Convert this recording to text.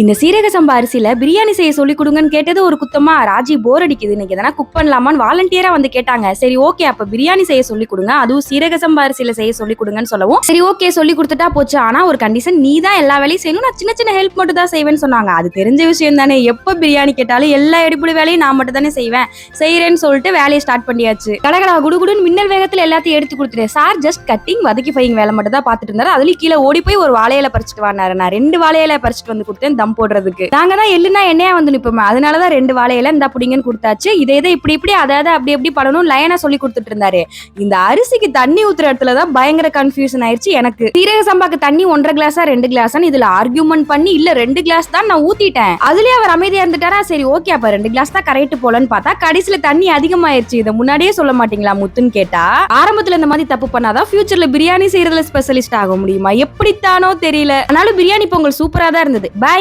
இந்த சீரக சம்பா அரிசியில பிரியாணி செய்ய சொல்லி கொடுங்கன்னு கேட்டது ஒரு குத்தமா ராஜி போர் அடிக்குது. இன்னைக்கு எதனா குக் பண்ணலாமான்னு வாலண்டியரா வந்து கேட்டாங்க. சரி ஓகே அப்ப பிரியாணி செய்ய சொல்லி கொடுங்க. அதுவும் சீரக சம்பா அரிசியில செய்ய சொல்லி கொடுங்கன்னு சொல்லவும். சரி ஓகே சொல்லி கொடுத்துட்டா போச்சு. ஆனா ஒரு கண்டிஷன் நீ தான் எல்லா வேலையும் செய்யணும். நான் சின்ன சின்ன ஹெல்ப் மட்டும் தான் செய்வேன்னு சொன்னாங்க. அது தெரிஞ்ச விஷயம் தானே. எப்ப பிரியாணி கேட்டாலும் எல்லா எடுப்புடி வேலையும் நான் மட்டும் தானே செய்வேன். செய்யறேன்னு சொல்லிட்டு வேலையை ஸ்டார்ட் பண்ணியாச்சு. கடகடா குடுகுடுன்னு மின்னல் வேகத்துல எல்லாத்தையும் எடுத்து கொடுத்துட்டேன். சார் ஜஸ்ட் கட்டிங் வதக்கி ஃபைங் வேலை மட்டும் தான் பாத்துட்டு இருந்தாரு. அதுலயும் கீழே ஓடி போய் ஒரு வாழையில பறிச்சுட்டு வானாரு நான் ரெண்டு வாழையில பறிச்சுட்டு வந்து கொடுத்தேன். தம் போடுறதுக்கு. நாங்க தான் எள்ளுனா எண்ணெயா வந்து நிப்போமே. அதனாலதான் ரெண்டு வாழையில இந்த புடிங்கன்னு கொடுத்தாச்சு. இதை இதை இப்படி இப்படி அதாவது அப்படி எப்படி பண்ணணும் லைனா சொல்லி கொடுத்துட்டு இருந்தாரு. இந்த அரிசிக்கு தண்ணி ஊத்துற இடத்துல தான் பயங்கர கன்ஃபியூஷன் ஆயிடுச்சு எனக்கு. சீரக சம்பாக்கு தண்ணி ஒன்றரை கிளாஸா ரெண்டு கிளாஸான்னு இதுல ஆர்கியூமெண்ட் பண்ணி இல்ல ரெண்டு கிளாஸ் தான் நான் ஊத்திட்டேன். அதுலயே அவர் அமைதியா இருந்துட்டாரா? சரி ஓகே அப்ப ரெண்டு கிளாஸ் தான் கரெக்ட் போலன்னு பார்த்தா கடைசியில தண்ணி அதிகமாயிருச்சு. இதை முன்னாடியே சொல்ல மாட்டீங்களா முத்துன்னு கேட்டா? ஆரம்பத்துல இந்த மாதிரி தப்பு பண்ணாதான் ஃபியூச்சர்ல பிரியாணி செய்யறதுல ஸ்பெஷலிஸ்ட் ஆக முடியுமா? எப்படித்தானோ தெரியல. ஆனாலும் பிரியாணி பொங்கல் சூப்பரா தான் இருந்தது. பை